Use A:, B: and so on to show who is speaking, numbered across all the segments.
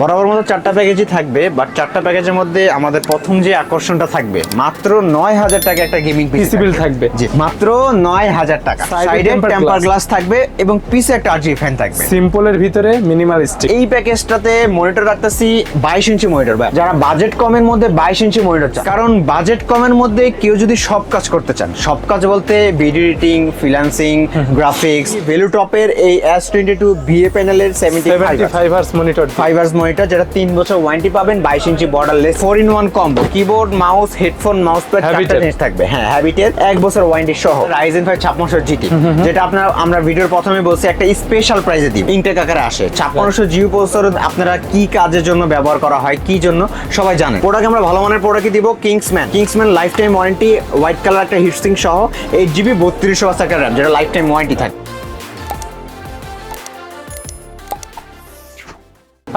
A: বরাবর মতো চারটা প্যাকেজই থাকবে বাট চারটা প্যাকেজের মধ্যে আমাদের প্রথম যে আকর্ষণটা থাকবে মাত্র নয় হাজার টাকা একটা গেমিং
B: পিসি বিল থাকবে।
A: মাত্র নয় হাজার টাকা। সাইডে টেম্পার গ্লাস থাকবে এবং পিছে একটা আরজি ফ্যান থাকবে।
B: সিম্পলের ভিতরে মিনিমালিস্টিক
A: এই প্যাকেজটাতে মনিটর রাখতেছি বাইশ ইঞ্চি মনিটর যারা বাজেট কমের মধ্যে বাইশ ইঞ্চি মনিটর চান কারণ বাজেট কমের মধ্যে কেউ যদি সব কাজ করতে চান সব কাজ বলতে video editing freelancing graphics value টপের এই এস টোয়েন্টি টু বিএ প্যানেলের seventy
B: five monitor
A: fibers monitor যেটা তিন বছর ওয়ারেন্টি পাবেন বাইশ inch borderless four in one combo keyboard mouse headphone mouse pad চারটা জিনিস থাকবে। হ্যাঁ হ্যাবিটের এক বছর ওয়ারেন্টি সহ। রাইজেন ফাইভ ছাপ্পান্নশো জিটি যেটা আপনার আমরা ভিডিওর প্রথমে বলছি একটা স্পেশাল প্রাইজে দিই ইনটেক আকারে আসে। ছাপ্পান্নশো জিও প্রসেসর আপনারা কি কাজের জন্য ব্যবহার করা হয় কি জন্য সবাই জানেন প্রোডাক্ট আমরা ভালো মানের প্রোডাক্টই দিব Kingsman Kingsman lifetime warranty white colour একটা হিটসিং সহ এইট জিবি বত্রিশশো একটা র্যাম যেটা লাইফ টাইম ওয়ারেন্টি থাকে।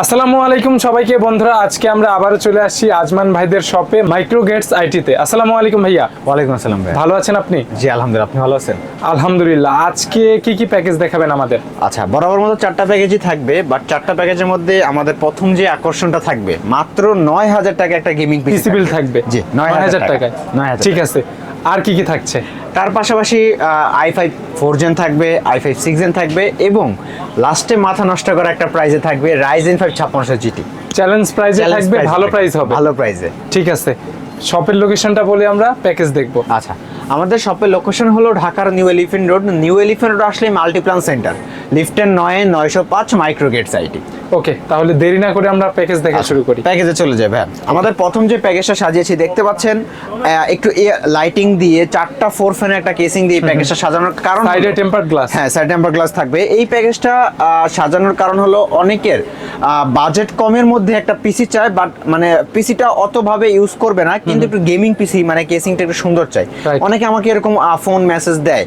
B: আসসালামু আলাইকুম সবাইকে। বন্ধুরা আজকে আমরা আবারও চলে আসছি আজমান ভাইদের শপে মাইক্রো গেটস আইটিতে। আসসালামু আলাইকুম ভাইয়া।
A: ওয়ালাইকুম আসসালাম ভাই।
B: ভালো আছেন আপনি?
A: জি আলহামদুলিল্লাহ। আপনি ভালো আছেন?
B: আলহামদুলিল্লাহ। আজকে কি কি প্যাকেজ দেখাবেন আমাদের?
A: আচ্ছা বরাবর মতো চারটা প্যাকেজই থাকবে বাট চারটা প্যাকেজের মধ্যে আমাদের প্রথম যে আকর্ষণটা থাকবে মাত্র নয় হাজার টাকা একটা গেমিং
B: পিসি বিল থাকবে।
A: জি নয় হাজার
B: টাকায়।
A: নয় হাজার
B: ঠিক আছে। আর কি কি থাকছে?
A: তার পাশাপাশি আই ফাইভ ফোর জেন থাকবে আই ফাইভ সিক্স জেন থাকবে এবং লাস্টে মাথা নষ্ট করা একটা প্রাইজে থাকবে রাইজেন ফাইভ ছাপ্পান্নশো জিটি
B: চ্যালেঞ্জ প্রাইজে থাকবে ভালো প্রাইস হবে।
A: ভালো প্রাইজে
B: ঠিক আছে। শপের লোকেশনটা বলে আমরা প্যাকেজ দেখব।
A: আচ্ছা। আমাদের শপের লোকেশন হলো ঢাকার New Elephant Road New Elephant Road আসলে মাল্টিপ্লান সেন্টার লিফটের নয় নয়শো পাঁচ মাইক্রোগেট সাইটি
B: ওকে তাহলে দেরি না করে আমরা প্যাকেজ দেখা শুরু করি।
A: প্যাকেজে চলে যাবে হ্যাঁ আমাদের প্রথম যে প্যাকেজটা সাজিয়েছি দেখতে পাচ্ছেন একটু লাইটিং দিয়ে চারটা ফোর ফ্যানের একটা কেসিং দিয়ে প্যাকেজটা সাজানোর কারণ
B: সাইডে টেম্পার গ্লাস
A: হ্যাঁ সাইড টেম্পার গ্লাস থাকবে। এই প্যাকেজটা সাজানোর কারণ হলো অনেকের বাজেট কমের মধ্যে একটা পিসি চায় বাট মানে পিসিটা অতভাবে ইউজ করবে না কিন্তু একটু গেমিং পিসি মানে কেসিংটা একটু সুন্দর চাই
B: Right.
A: অনেকে আমাকে এরকম ফোন মেসেজ দেয়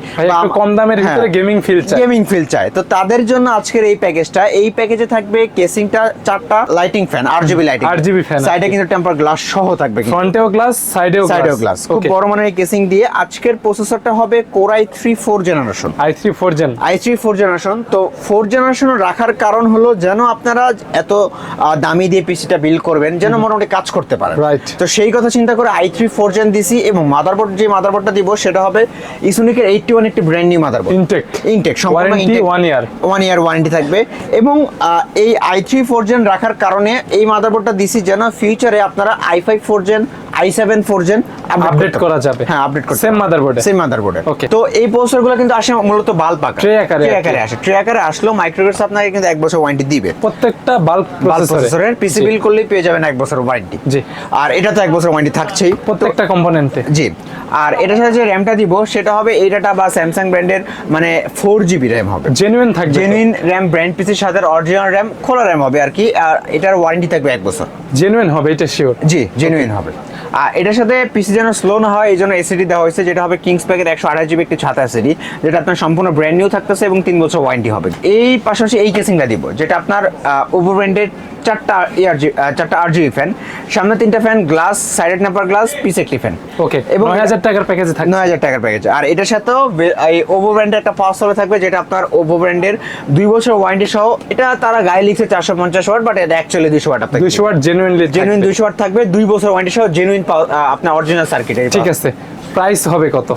B: কম দামের ভিতরে গেমিং ফিল চাই।
A: গেমিং ফিল চায় তো তাদের জন্য আজকের এই প্যাকেজটা এই প্যাকেজে থাকবে কেসিংটা চারটা lighting fan RGB lighting
B: RGB fan
A: সাইডে কিন্তু টেম্পার গ্লাস সহ থাকবে
B: ফ্রন্টেও গ্লাস সাইডেও
A: সাইডেও গ্লাস খুব বড় মানের কেসিং দিয়ে আজকের প্রসেসরটা হবে core i three four generation
B: i three four gen
A: i three four generation তো ফোর জেনারেশন রাখার কারণ হলো যেন আপনারা এত দামি দিয়ে পিসিটা বিল করবেন যেন মোটামুটি কাজ করতে পারেন. তো সেই কথা চিন্তা করে আই থ্রি ফোর জেন দিছি এবং মাদারবোর্ড যে মাদারবোর্ডটা দিব সেটা হবে ইসুনিকের এইটটি ওয়ান একটি brand new motherboard
B: intact
A: intact
B: warranty one year
A: one year warranty থাকবে। এবং এই আই থ্রি ফোর জেন রাখার কারণে এই মাদারবোর্ডটা দিছি যেন ফিউচারে আপনারা i five four gen i seven four gen
B: update করা যাবে।
A: হ্যাঁ আপডেট করতে
B: সেম মাদারবোর্ডে
A: সেম মাদারবোর্ডে
B: Okay.
A: তো এই প্রসেসরগুলো কিন্তু আসে মূলত বাল্ব আকার।
B: Tray আকারে
A: ট্রে আকারে আসে। ট্রে আকারে আসলেও মাইক্রোগেটস আপনাকে কিন্তু এক বছর ওয়ারেন্টি দিবে।
B: প্রত্যেকটা বাল্ব
A: প্রসেসরের পিসি বিল করলেই পেয়ে যাবেন এক বছর ওয়ারেন্টি
B: জি।
A: আর এটা তো এক বছর ওয়ারেন্টি থাকছেই।
B: প্রত্যেকটা কম্পোনেন্টে
A: জি। আর এটার সাথে যে র্যামটা দিব সেটা হবে এই ডাটা বা স্যামসাং ব্র্যান্ডের মানে ফোর জিবি র্যাম হবে।
B: জেনুইন থাকবে।
A: জেনুইন র্যাম ব্র্যান্ড পিসির সাথে অরিজিনাল র্যাম খোলা র্যাম হবে আর কি। আর এটার ওয়ারেন্টি থাকবে এক বছর।
B: জেনুইন হবে এটা শিওর
A: জি জেনুইন হবে। আর এটার সাথে পিসি যেন স্লো না হয় এই জন্য এসিডি দেওয়া হয়েছে, যেটা হবে কিংস প্যাকের একশো আঠাশ জিবি একটি ছাতা এসিডি যেটা আপনার সম্পূর্ণ ব্র্যান্ড নিউ থাকতেছে এবং তিন বছর ওয়ারেন্টি হবে। এই পাশাপাশি এই কেসিংটা দিব, যেটা আপনার ওভো ব্র্যান্ডের চারটা ইয়ার চারটা আর জিবি ফ্যান সামনে তিনটা fan glass sided number glass piece একটি ফ্যান
B: ওকে
A: এবং
B: নয় হাজার টাকার প্যাকেজে থাকবে
A: নয় হাজার টাকার প্যাকেজ আর এটার সাথেও এই ওভো ব্র্যান্ডের একটা পাওয়ার থাকবে যেটা আপনার ওভো ব্র্যান্ডের দুই বছর ওয়ারেন্টি সহ এটা তারা গায়ে লিখছে চারশো পঞ্চাশ ওয়াট বাট এটা অ্যাকচুয়ালি দুশো ওয়াট আপনার
B: দুইশো ওয়াট জেনুইনলি
A: জেনুইন দুইশো ওয়াট থাকবে দুই বছর ওয়ারেন্টি সহ জেনুইন আপনার অরিজিনাল সার্কিট
B: ঠিক আছে। প্রাইস হবে কত?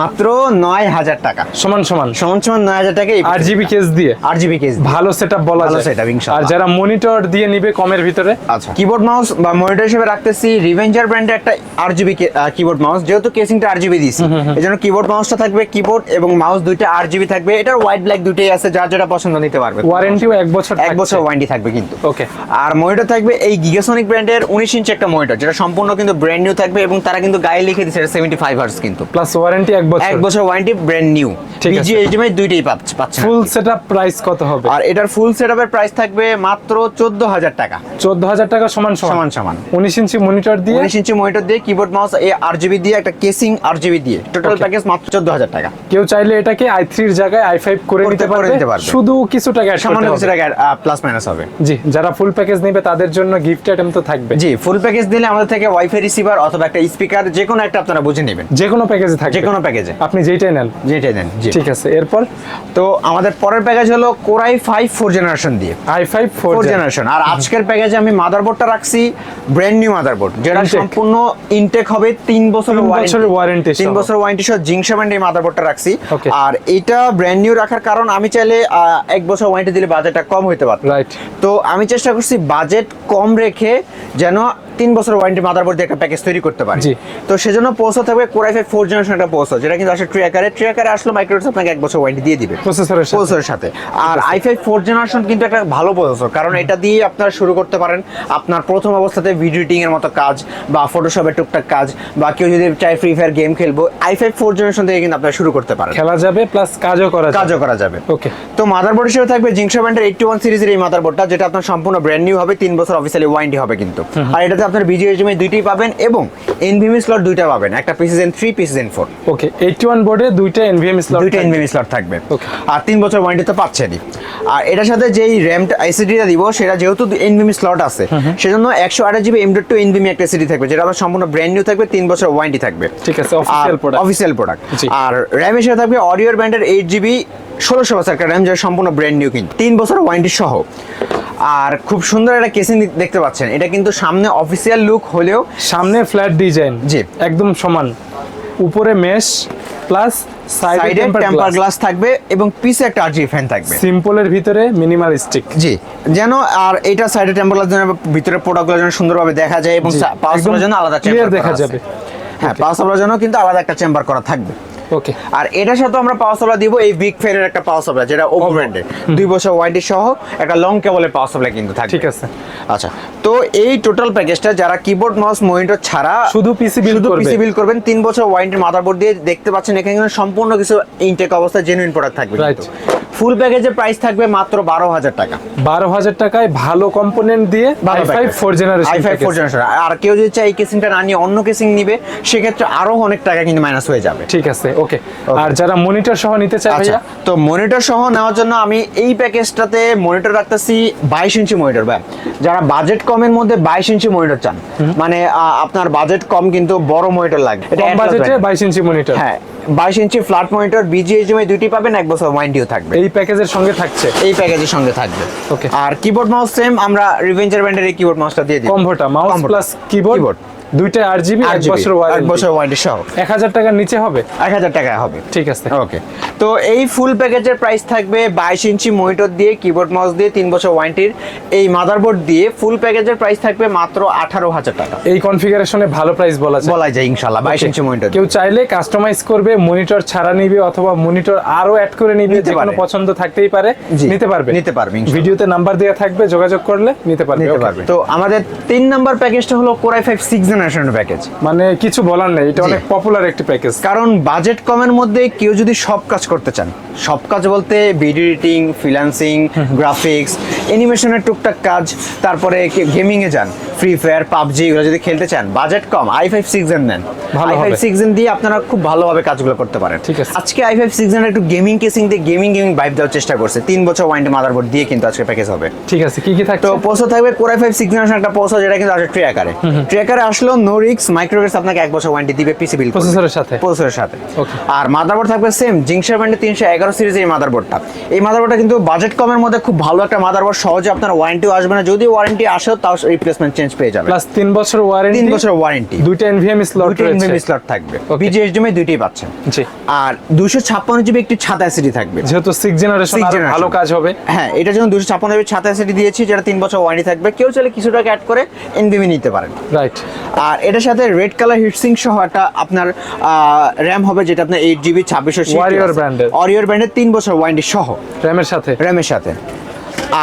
A: মাত্র নয় হাজার টাকা।
B: সমান সমান।
A: সমান সমান নয় হাজার টাকা
B: আর জিবি কেস দিয়ে?
A: আট জিবি কেস
B: ভালো সেটআপ বলা যায়।
A: ইনশাআল্লাহ।
B: আর যারা মনিটর দিয়ে নিবে কমের ভিতরে?
A: আচ্ছা। কিবোর্ড মাউস বা মনিটর হিসেবে রাখতেছি রিভেঞ্জার ব্র্যান্ডের একটা আর জিবি কিবোর্ড মাউস যেহেতু কেসিংটা আর জিবি দিয়েছি এই জন্য কিবোর্ড মাউসটা থাকবে কিবোর্ড এবং মাউস দুইটা আর জিবি থাকবে। এটার হোয়াইট ব্ল্যাক দুইটাই আছে যার যেটা পছন্দ নিতে পারবে।
B: ওয়ারেন্টিও এক বছর
A: এক বছর ওয়ারেন্টি থাকবে কিন্তু।
B: ওকে
A: আর মনিটর থাকবে এই গিগাসনিক ব্র্যান্ডের উনিশ ইঞ্চি একটা মনিটর যেটা সম্পূর্ণ কিন্তু ব্র্যান্ড নিউ থাকবে এবং তারা কিন্তু গায়ে লিখে দিচ্ছে সেভেন্টি ফাইভ হার্স কিন্তু।
B: প্লাস ওয়ারেন্টি এক বছর।
A: এক বছর warranty brand new. Busy HDMI দুইটাই পাচ্ছে পাচ্ছে
B: ফুল সেটআপ প্রাইস কত হবে?
A: আর এটার ফুল সেটআপের প্রাইস থাকবে মাত্র চোদ্দ হাজার টাকা।
B: চোদ্দ হাজার টাকা সমান
A: সমান?
B: সমান
A: সমান।
B: উনিশ ইঞ্চি মনিটর দিয়ে?
A: উনিশ ইঞ্চি মনিটর দিয়ে কিবোর্ড মাউস এই আর জিবি দিয়ে একটা কেসিং আর জিবি দিয়ে টোটাল প্যাকেজ মাত্র চোদ্দ হাজার টাকা।
B: কেউ চাইলে এটাকে আই থ্রির জায়গায় আই ফাইভ করে নিতে
A: করে
B: পারবে।
A: নিতে পারবে।
B: শুধু কিছু টাকা
A: সামান্য কিছু টাকা প্লাস মাইনাস হবে।
B: জি যারা ফুল প্যাকেজ নেবে তাদের জন্য গিফট আইটেম তো থাকবে।
A: জি ফুল প্যাকেজ দিলে আমাদের থেকে ওয়াইফাই রিসিভার অথবা একটা স্পিকার যে কোনো একটা আপনারা বুঝে নেবেন।
B: যে কোনো প্যাকেজে থাকবে।
A: যে কোনো প্যাকেজে
B: আপনি যেইটাই নেন।
A: যেটাই নেন
B: ঠিক আছে এরপর?
A: তো আমাদের পরের প্যাকেজ হলো core i five four generation দিয়ে।
B: আই ফাইভ ফোর
A: জেনারেশন আর আজকের প্যাকেজে আমি মাদারবোর্ডটা রাখছি ব্র্যান্ড নিউ মাদারবোর্ড যেটা সম্পূর্ণ ইনটেক হবে তিন বছরের।
B: বছরের warranty
A: তিন। বছর ওয়ারেন্টি সহ জিংসা ব্র্যান্ড এই মাদারবোর্ডটা রাখছি। আর এটা ব্র্যান্ড নিউ রাখার কারণ আমি চাইলে এক বছর ওয়ারেন্টি দিলে বাজেটটা কম হইতে পারত।
B: রাইট
A: তো আমি চেষ্টা করছি বাজেট কম রেখে যেন তিন বছর ওয়ারেন্টি মাদারবোর্ড দিয়ে একটা প্যাকেজ তৈরি করতে পারি। তো সেজন্য পৌঁছা থাকবে কোরাই ফাইভ ফোর জেনারেশন একটা পৌঁছা যেটা কিন্তু আসলে ট্রিয়াকারে ট্রিয়াকারে আসলে মাইক্রোসফট আপনাকে এক বছর ওয়ারেন্টি দিয়ে দিবে।
B: প্রসেসরের সাথে।
A: প্রসেসরের সাথে। আর আই ফাইভ ফোর জেনারেশন কিন্তু একটা ভালো প্রসেসর কারণ এটা দিয়ে আপনারা শুরু করতে পারেন। আপনার প্রথম অবস্থাতে ভিডিও এডিটিং এর মতো কাজ বা ফটোশপের টুকটাক কাজ বা কেউ যদি চাই ফ্রি ফায়ার গেম খেলব আই ফাইভ ফোর জেনারেশন থেকে কিন্তু আপনারা শুরু করতে পারেন।
B: খেলা যাবে প্লাস কাজও করা যাবে।
A: কাজও করা যাবে।
B: ওকে
A: তো মাদারবোর্ড হিসেবে থাকবে জিংসা ব্র্যান্ডের এইটটি ওয়ান সিরিজের এই মাদারবোর্ডটা যেটা আপনার সম্পূর্ণ ব্র্যান্ড নিউ হবে তিন বছর অফিসিয়ালি ওয়ারেন্টি হবে কিন্তু। আর এটাতে আপনার বিজিএইচএমআই দুইটাই পাবেন এবং এনভিএমই স্লট দুইটা পাবেন। একটা PCIe gen three PCIe gen four
B: okay eighty one বোর্ডে দুইটা এনভিএম স্লট
A: দুইটা এনভিএমই স্লট থাকবে. আর তিন বছর ওয়ারেন্টি তো পাচ্ছেনই। আর এটার সাথে যেই র্যামটা এসিডিটা দিব সেটা যেহেতু এনভিএমই স্লট আছে সেজন্য একশো আঠাশ GB M dot two NVMe একটা এসিডি থাকবে যেটা আবার সম্পূর্ণ ব্র্যান্ড নিউ থাকবে তিন বছর ওয়ারেন্টি থাকবে।
B: ঠিক আছে অফিসিয়াল প্রোডাক্ট
A: অফিসিয়াল প্রোডাক্ট আর র্যাম হিসেবে থাকবে অডিওর ব্যান্ডের এইট জিবি ষোলোশো বছর একটা র্যাম যেটা সম্পূর্ণ ব্র্যান্ড নিউ কিন্তু। তিন বছর ওয়ারেন্টি সহ। আর খুব সুন্দর একটা কেসিং দেখতে পাচ্ছেন। এটা কিন্তু সামনে অফিসিয়াল লুক হলেও
B: সামনে ফ্ল্যাট ডিজাইন
A: জি।
B: একদম সমান। উপরে মেশ প্লাস সাইডে টেম্পার গ্লাস
A: থাকবে এবং পিছে একটা আরজিবি ফ্যান থাকবে।
B: সিম্পলের ভিতরে মিনিমালিস্টিক
A: জি। যেন আর এটা সাইডে টেম্পার গ্লাস যেন ভিতরে প্রোডাক্টগুলো যেন সুন্দরভাবে দেখা যায় এবং পাওয়ার জন্য আলাদা চেম্বার
B: দেখা যাবে।
A: হ্যাঁ পাওয়ার জন্য কিন্তু আলাদা একটা চেম্বার করা থাকবে।
B: ওকে
A: আর এটার সাথে আমরা পাওয়ার সাপ্লাই দিব এই বিগ ফ্যানের একটা পাওয়ার সাপ্লাই যেটা ওপো ব্র্যান্ডের দুই বছর ওয়ারেন্টি সহ একটা লং কেবলের পাওয়ার সাপ্লাই কিন্তু থাকে
B: ঠিক আছে।
A: আচ্ছা তো এই টোটাল প্যাকেজটা যারা কিবোর্ড মাউস মনিটর ছাড়া
B: শুধু পিসি বিল
A: শুধু পিসি বিল করবেন তিন বছর ওয়ারেন্টির মাদারবোর্ড দিয়ে দেখতে পাচ্ছেন এখানে সম্পূর্ণ কিছু ইনটেক অবস্থা জেনুইন প্রোডাক্ট থাকবে. ফুল প্যাকেজের প্রাইস থাকবে মাত্র বারো হাজার টাকা।
B: বারো হাজার টাকায় ভালো কম্পোনেন্ট দিয়ে i five four generation
A: i five four generation আর কেউ যদি চাই এই কেসিংটা না নিয়ে অন্য কেসিং নিবে সেক্ষেত্রে আরও অনেক টাকা কিন্তু মাইনাস হয়ে যাবে।
B: ঠিক আছে ওকে আর যারা মনিটর সহ নিতে চায়
A: আচ্ছা
B: ভাইয়া?
A: তো মনিটর সহ নেওয়ার জন্য আমি এই প্যাকেজটাতে মনিটর রাখতেছি বাইশ ইঞ্চি মনিটর ভাই। যারা বাজেট কমের মধ্যে বাইশ ইঞ্চি মনিটর চান মানে আপনার বাজেট কম কিন্তু বড় মনিটর লাগে। এটা
B: বাজেটে বাইশ ইঞ্চি মনিটর
A: হ্যাঁ বাইশ ইঞ্চি ফ্ল্যাট মনিটর এ দুটি পাবেন এক বছর ওয়ারেন্টিও থাকবে।
B: এই প্যাকেজের সঙ্গে থাকছে?
A: এই প্যাকেজের সঙ্গে থাকবে।
B: ওকে
A: আর কিবোর্ড মাউস সেম আমরা রিভেঞ্জার ব্র্যান্ডের এই কিবোর্ড মাউসটা দিয়ে দিই।
B: কমভোটা মাউস। Plus keyboard. দুইটা আট জিবি এক বছর
A: এক বছর ওয়ারেন্টি সহ।
B: এক হাজার টাকার নিচে হবে?
A: এক হাজার টাকায় হবে।
B: ঠিক আছে।
A: ওকে তো এই ফুল প্যাকেজের প্রাইস থাকবে বাইশ ইঞ্চি মনিটর দিয়ে কিবোর্ড মাউস দিয়ে তিন বছর ওয়ারেন্টির এই মাদারবোর্ড দিয়ে ফুল প্যাকেজের প্রাইস থাকবে মাত্র আঠারো হাজার টাকা।
B: এই কনফিগারেশনে ভালো প্রাইস বলা যায়।
A: বলা যায় ইনশাল্লাহ বাইশ ইঞ্চি মনিটর
B: কেউ চাইলে কাস্টমাইজ করবে মনিটর ছাড়া নিবে অথবা মনিটর আরও অ্যাড করে নিবে যে কোনো পছন্দ থাকতেই পারে নিতে পারবে।
A: নিতে পারবে।
B: ভিডিওতে নাম্বার দেওয়া থাকবে যোগাযোগ করলে নিতে পারবে।
A: তো আমাদের তিন নাম্বার প্যাকেজটা হলো কোরাই ফাইভ সিক্স জেনারেশনের প্যাকেজ
B: মানে কিছু বলার নেই এটা অনেক পপুলার একটি প্যাকেজ
A: কারণ বাজেট কমের মধ্যে কেউ যদি সব কাজ করতে চান সব কাজ বলতে ভিডিও এডিটিং ফ্রিল্যান্সিং গ্রাফিক্স অ্যানিমেশনের টুকটাক কাজ তারপরে গেমিংয়ে এ যান ফ্রি ফায়ার পাবজি এগুলো যদি খেলতে চান বাজেট কম আই ফাইভ সিক্স জেন নেন।
B: ভালো
A: আই ফাইভ। সিক্স জেন দিয়ে আপনারা খুব ভালোভাবে কাজগুলো করতে পারেন।
B: ঠিক আছে।
A: আজকে আই ফাইভ সিক্স জেন একটু গেমিং কেসিং দিয়ে গেমিং গেমিং ভাইব দেওয়ার চেষ্টা করছে। তিন বছর ওয়ারেন্টি মাদারবোর্ড দিয়ে কিন্তু আজকে প্যাকেজ হবে।
B: ঠিক আছে কি কি থাকতো
A: তো পোসো থাকবে কোরাই ফাইভ সিক্স জেনারেশন একটা পোসো যেটা কিন্তু আসলে ট্র্যাকারে ট্র্যাকারে আসলো নো রিক্স মাইক্রোগেটস আপনাকে এক বছর ওয়ারেন্টি দিবে পিসি বিল
B: প্রসেসরের সাথে?
A: প্রসেসরের সাথে. আর মাদারবোর্ড থাকবে সেম জিংসার ব্র্যান্ডের তিনশো এগারো সিরিজের এই মাদারবোর্ডটা এই মাদারবোর্ডটা কিন্তু বাজেট কমের মধ্যে খুব ভালো একটা মাদারবোর্ড সহজে আপনার ওয়ারেন্টিও আসবে না। যদি ওয়ারেন্টি আসেও তাও রিপ্লেসমেন্ট চেঞ্জ পেয়ে যাবে
B: প্লাস তিন বছর ওয়ারেন্টি
A: তিন বছর ওয়ারেন্টি
B: দুইটা এনভিএম স্লট রয়েছে।
A: এনভিএম স্লট থাকবে।
B: Okay.
A: বিজিএসডিএমআই দুইটাই পাচ্ছেন।
B: জি।
A: আর দুশো ছাপ্পান্ন জিবি একটি ছাতা এসিডি থাকবে।
B: যেহেতু সিক্স জেনারেশন
A: Sixth
B: ভালো কাজ হবে।
A: হ্যাঁ এটার জন্য দুশো ছাপ্পান্ন জিবি ছাতা এসিডি দিয়েছি যেটা তিন বছর ওয়ারেন্টি থাকবে। কেউ চাইলে কিছু টাকা অ্যাড করে এনভিএমই নিতে পারেন।
B: রাইট
A: আর এটার সাথে রেড কালার হিটসিং সহ একটা আপনার র্যাম হবে যেটা আপনার এইট জিবি ছাব্বিশশো
B: Warrior brand-এর।
A: অরিয়র ব্র্যান্ডের তিন বছর ওয়ারেন্টি সহ।
B: র্যামের সাথে?
A: র্যামের সাথে।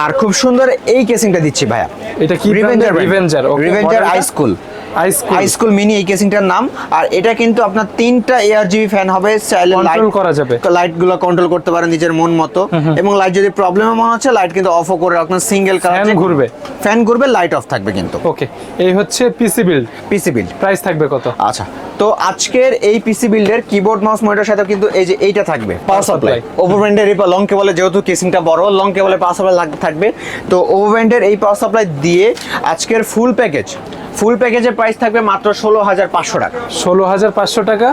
A: আর খুব সুন্দর এই কেসিংটা দিচ্ছি ভাইয়া।
B: এটা কি
A: Revenger
B: Revenger
A: Revenger ice cool
B: ice
A: cool mini এই কেসিংটার নাম। আর এটা কিন্তু আপনার তিনটা এয়ার জিবি ফ্যান হবে চাইলে
B: করা যাবে।
A: লাইটগুলো কন্ট্রোল করতে পারেন নিজের মন মতো। এবং লাইট যদি প্রবলেমে মনে হচ্ছে লাইট কিন্তু অফও করে রাখবেন সিঙ্গেল কালার
B: ঘুরবে।
A: ফ্যান ঘুরবে লাইট অফ থাকবে কিন্তু।
B: ওকে এই হচ্ছে পিসি বিল্ড
A: পিসি বিল
B: প্রাইস থাকবে কত?
A: আচ্ছা তো আজকের এই পিসি বিল্ডের কিবোর্ড মাউস মনিটর সাথে কিন্তু এই যে এইটা থাকবে পাওয়ার সাপ্লাই ওভো ব্র্যান্ডের এই লং কেবলে যেহেতু কেসিংটা বড় লং কেবলে পাওয়ার সাপ্লাই থাকবে। তো ওভো ব্র্যান্ডের এই পাওয়ার সাপ্লাই দিয়ে আজকের ফুল প্যাকেজ ফুল প্যাকেজের প্রাইস থাকবে মাত্র ষোলো হাজার পাঁচশো টাকা।
B: ষোলো হাজার পাঁচশো টাকা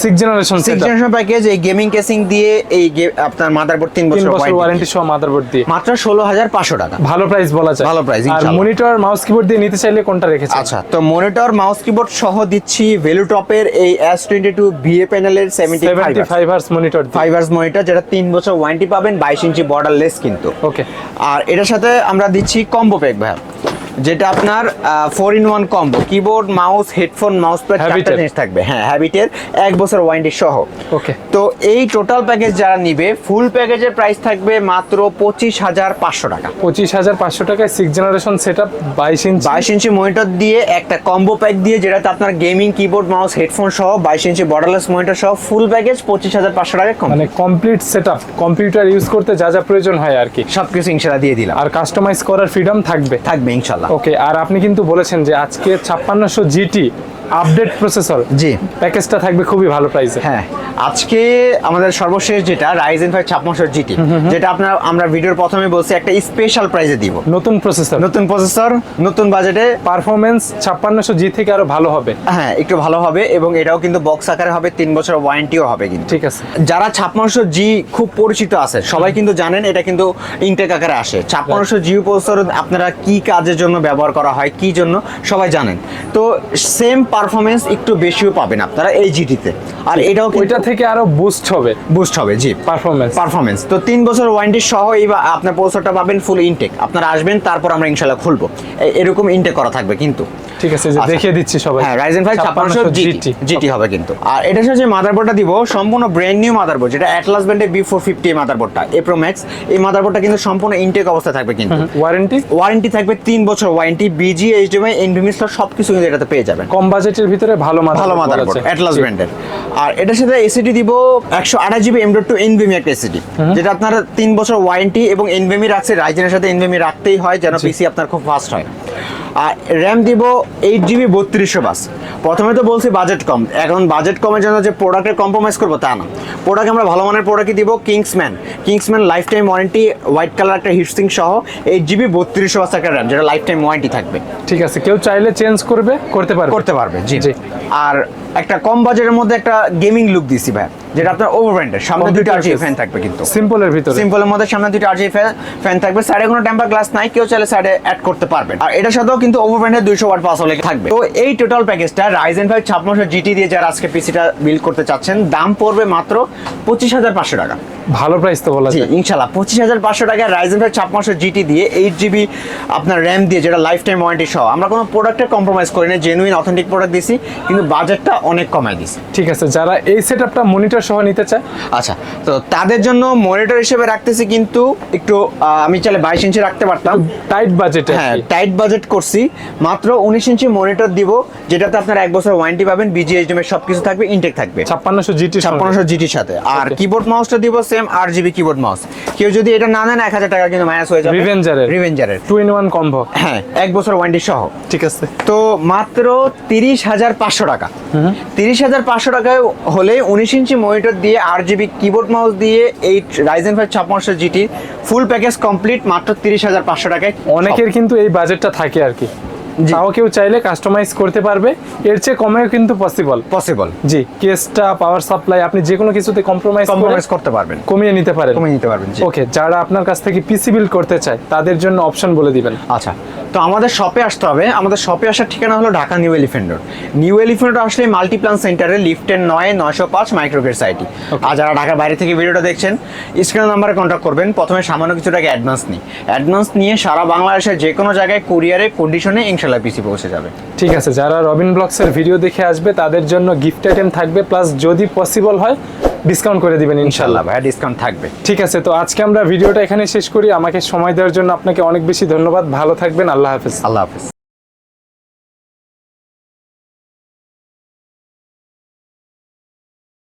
B: six generation
A: six generation package এই গেমিং কেসিং দিয়ে এই আপনার মাদারবোর্ড তিন বছর ওয়ারেন্টি
B: সহ মাদারবোর্ড দিয়ে।
A: মাত্র ষোলো হাজার পাঁচশো টাকা।
B: ভালো প্রাইস বলা যায়।
A: ভালো price,
B: আর মনিটর মাউস কিবোর্ড দিয়ে নিতে চাইলে কোনটা রেখেছে
A: আচ্ছা তো মনিটর মাউস কিবোর্ড সহ দিচ্ছি ভেলুটপের এই এস টোয়েন্টি টু ভিএ প্যানেলের seventy
B: five hertz monitor
A: five hertz monitor যেটা তিন বছর ওয়ারেন্টি পাবেন বাইশ ইঞ্চি বর্ডারলেস কিন্তু।
B: ওকে
A: আর এটার সাথে আমরা দিচ্ছি কম্বো প্যাক ভাই যেটা আপনার four in one combo keyboard mouse headphone mouse pad চারটা জিনিস থাকবে। হ্যাঁ হ্যাবিটের এক বছর ওয়ারেন্টি সহ।
B: ওকে
A: তো এই টোটাল প্যাকেজ যারা নিবে ফুল প্যাকেজের প্রাইস থাকবে মাত্র পঁচিশ হাজার পাঁচশো টাকা।
B: পঁচিশ হাজার পাঁচশো টাকায় সিক্স জেনারেশন সেট আপ বাইশ ইঞ্চ
A: বাইশ ইঞ্চি মনিটর দিয়ে একটা কম্বো প্যাক দিয়ে যেটাতে আপনার গেমিং কিবোর্ড মাউস হেডফোন সহ বাইশ ইঞ্চি বর্ডারলেস মনিটর সহ ফুল প্যাকেজ পঁচিশ হাজার পাঁচশো টাকায় কম
B: মানে complete set up computer use করতে যা যা প্রয়োজন হয় আর কি।
A: সব কিছু ইনশাল্লাহ দিয়ে দিলাম।
B: আর কাস্টমাইজ করার ফ্রিডম থাকবে।
A: থাকবে ইনশাল্লাহ
B: ওকে আর আপনি কিন্তু বলেছেন যে আজকে ছাপ্পান্নশো জিটি আপডেট প্রসেসর
A: জি।
B: প্যাকেজটা থাকবে খুবই ভালো প্রাইসে
A: হ্যাঁ আজকে আমাদের সর্বশেষ যেটা রাইজেন ফাইভ ছাপ্পান্নশো জিটি যেটা আপনার আমরা ভিডিওর প্রথমে বলছি একটা স্পেশাল প্রাইজে দিব।
B: নতুন প্রসেসর
A: নতুন প্রসেসর নতুন বাজেটে
B: পারফরমেন্স ছাপ্পান্নশো জি থেকে আরও ভালো হবে।
A: হ্যাঁ একটু ভালো হবে এবং এটাও কিন্তু বক্স আকারে হবে তিন বছর ওয়ারেন্টিও হবে কিন্তু।
B: ঠিক আছে।
A: যারা ছাপ্পান্নশো জি খুব পরিচিত আছে সবাই কিন্তু জানেন এটা কিন্তু ইনটেক আকারে আসে। ছাপ্পান্নশো জি প্রসেসর আপনারা কি কাজের জন্য ব্যবহার করা হয় কি জন্য সবাই জানেন। তো সেম পারফরমেন্স একটু বেশিও পাবেন আপনারা এই জিটিতে আর এটাও
B: ওইটা থেকে আরও বুস্ট হবে।
A: বুস্ট হবে জি।
B: পারফরমেন্স
A: পারফরমেন্স তো তিন বছর ওয়ারেন্টি সহ এই আপনার প্রসেসরটা পাবেন ফুল ইনটেক আপনারা আসবেন তারপর আমরা ইনশাল্লাহ খুলবো। এরকম ইনটেক করা থাকবে কিন্তু।
B: ঠিক আছে যে
A: আচ্ছা।
B: দেখিয়ে দিচ্ছি সবাই।
A: হ্যাঁ রাইজেন ফাইভ ছাপ্পান্নশো জিটি জিটি হবে কিন্তু। আর এটার সাথে যে মাদারবোর্ডটা দিব সম্পূর্ণ ব্র্যান্ড নিউ মাদারবোর্ড যেটা অ্যাটলাস ব্র্যান্ডের বি ফোর ফিফটি মাদারবোর্ডটা এপ্রো ম্যাক্স এই মাদারবোর্ডটা কিন্তু সম্পূর্ণ ইনটেক অবস্থায় থাকবে কিন্তু।
B: ওয়ারেন্টি
A: ওয়ারেন্টি থাকবে তিন বছর ওয়ারেন্টি বিজি এইচডিএমআই এনভিমিস সব কিছু কিন্তু এটাতে পেয়ে যাবেন।
B: কম বাজেটের ভিতরে ভালো
A: ভালো মাদারবোর্ড অ্যাটলাস ব্র্যান্ডের আর এটার সাথে এসিডি দিব একশো আঠাশ GB M dot two NVMe একটা এসিডি যেটা আপনার তিন বছর ওয়ারেন্টি এবং এনভিমি রাখছে রাইজেনের সাথে এনভিমি রাখতেই হয় যেন পিসি আপনার খুব ফাস্ট হয়। আর র্যাম দিব এইট জিবি বত্রিশশো বাস। প্রথমে তো বলছি বাজেট কম। এখন বাজেট কমের জন্য যে প্রোডাক্টের কম্প্রোমাইজ করব তা না। প্রোডাক্ট আমরা ভালো মানের প্রোডাক্টই দিব Kingsman Kingsman lifetime warranty white colour একটা হিটসিং সহ এইট জিবি বত্রিশশো বাস একটা র্যাম যেটা লাইফ টাইম ওয়ারেন্টি থাকবে।
B: ঠিক আছে কেউ চাইলে চেঞ্জ করবে করতে পারবে।
A: করতে পারবে জি।
B: জি।
A: আর একটা কম বাজেটের মধ্যে একটা গেমিং লুক দিছি ভাই। যেটা আপনার ওভার ব্র্যান্ডের সামনে দুটো আরজি ফ্যান থাকবে কিন্তু।
B: সিম্পলের ভিতরে।
A: সিম্পলের মধ্যে সামনে দুটো আরজি ফ্যান থাকবে। সাইডে কোনো টেম্পার গ্লাস নাই কেউ চাইলে সাইডে অ্যাড করতে পারবেন। আর এটার সাথেও কিন্তু ওভার ব্র্যান্ডের দুইশো ওয়াট পাস হলে থাকবে। তো এই টোটাল প্যাকেজটা রাইজেন ফাইভ ছাপ্পান্নশো জিটি দিয়ে যারা আজকে পিসিটা বিল্ড করতে চাচ্ছেন দাম পড়বে মাত্র পঁচিশ হাজার পাঁচশো টাকা।
B: ভালো প্রাইস তো বলা যায়।
A: ইনশাল্লাহ পঁচিশ হাজার পাঁচশো টাকায় রাইজেন ফাইভ ছাপ্পান্নশো জিটি দিয়ে এইট জিবি আপনার র্যাম দিয়ে যেটা লাইফ টাইম ওয়ারেন্টি সহ। আমরা কোনো প্রোডাক্টে কম্প্রোমাইজ করি না জেনুইন অথেন্টিক প্রোডাক্ট দিছি কিন্তু বাজেটটা অনেক কমাই দিছি
B: ঠিক আছে যারা এই সেট আপটা মনিটর সহ নিতে চায়।
A: আচ্ছা তো তাদের জন্য মনিটর হিসেবে রাখতেছি কিন্তু একটু আমি চাইলে বাইশ ইঞ্চি রাখতে পারতাম।
B: টাইট বাজেটে
A: হ্যাঁ টাইট বাজেট করছি। মাত্র উনিশ ইঞ্চি মনিটর দিব যেটাতে আপনার এক বছর ওয়ারেন্টি পাবেন বিজিএইচডিএম এর সব কিছু থাকবে ইনটেক থাকবে।
B: ছাপ্পান্নশো জিটি
A: ছাপ্পান্নশো জিটির সাথে। আর কিবোর্ড মাউসটা দিব সেম আট জিবি কিবোর্ড মাউস কেউ যদি এটা না নেন এক হাজার টাকা কিন্তু মাইনাস হয়ে যাবে।
B: Revenger-এর।
A: রিভেঞ্জারের
B: টু ইন ওয়ান কম্বো
A: হ্যাঁ এক বছর ওয়ারেন্টি সহ।
B: ঠিক আছে।
A: তো মাত্র তিরিশ হাজার পাঁচশো টাকা। তিরিশ হাজার পাঁচশো টাকায় হলে উনিশ ইঞ্চি মনিটর দিয়ে আর জিবি কিবোর্ড মাউস দিয়ে এই রাইজেন ফাইভ ছাপ্পান্নশো জিটি ফুল প্যাকেজ কমপ্লিট মাত্র তিরিশ হাজার পাঁচশো টাকায়
B: অনেকের কিন্তু এই বাজেটটা থাকে আর কি। তাও কেউ চাইলে কাস্টমাইজ করতে পারবে। এর চেয়ে কমেও কিন্তু পসিবল
A: পসিবল
B: জি কেসটা পাওয়ার সাপ্লাই আপনি যে কোনো কিছুতে কম্প্রোমাইজ
A: কম্প্রোমাইজ করতে পারবেন।
B: কমিয়ে নিতে পারেন।
A: কমিয়ে নিতে পারবেন
B: ওকে যারা আপনার কাছ থেকে পিসি বিল্ড করতে চায় তাদের জন্য অপশন বলে দিবেন।
A: আচ্ছা। তো আমাদের শপে আসতে হবে। আমাদের শপে আসার ঠিকানা হলো Dhaka New Elephant Road New Elephant Road আসলে মাল্টিপ্লান সেন্টারে লিফটের নয় নয়শো পাঁচ মাইক্রোগেট সাইটি আর যারা ঢাকার বাইরে থেকে ভিডিওটা দেখছেন স্ক্রিন নাম্বারে কন্ট্যাক্ট করবেন। প্রথমে সামান্য কিছু টাকা অ্যাডভান্স নিই। অ্যাডভান্স নিয়ে সারা বাংলাদেশের যে কোনো জায়গায় কুরিয়ারে কন্ডিশনে ইনশাল্লাহ পিসি পৌঁছে যাবে।
B: ঠিক আছে যারা রবিন ব্লগসের ভিডিও দেখে আসবে তাদের জন্য গিফট আইটেম থাকবে। প্লাস যদি পসিবল হয় ডিসকাউন্ট করে দিবেন ইনশাল্লাহ
A: ভাই ডিসকাউন্ট থাকবে।
B: ঠিক আছে, তো আজকে আমরা ভিডিওটা এখানে শেষ করি। আমাকে সময় দেওয়ার জন্য আপনাকে অনেক বেশি ধন্যবাদ। ভালো থাকবেন, আল্লাহ হাফেজ।
A: আল্লাহ হাফিজ।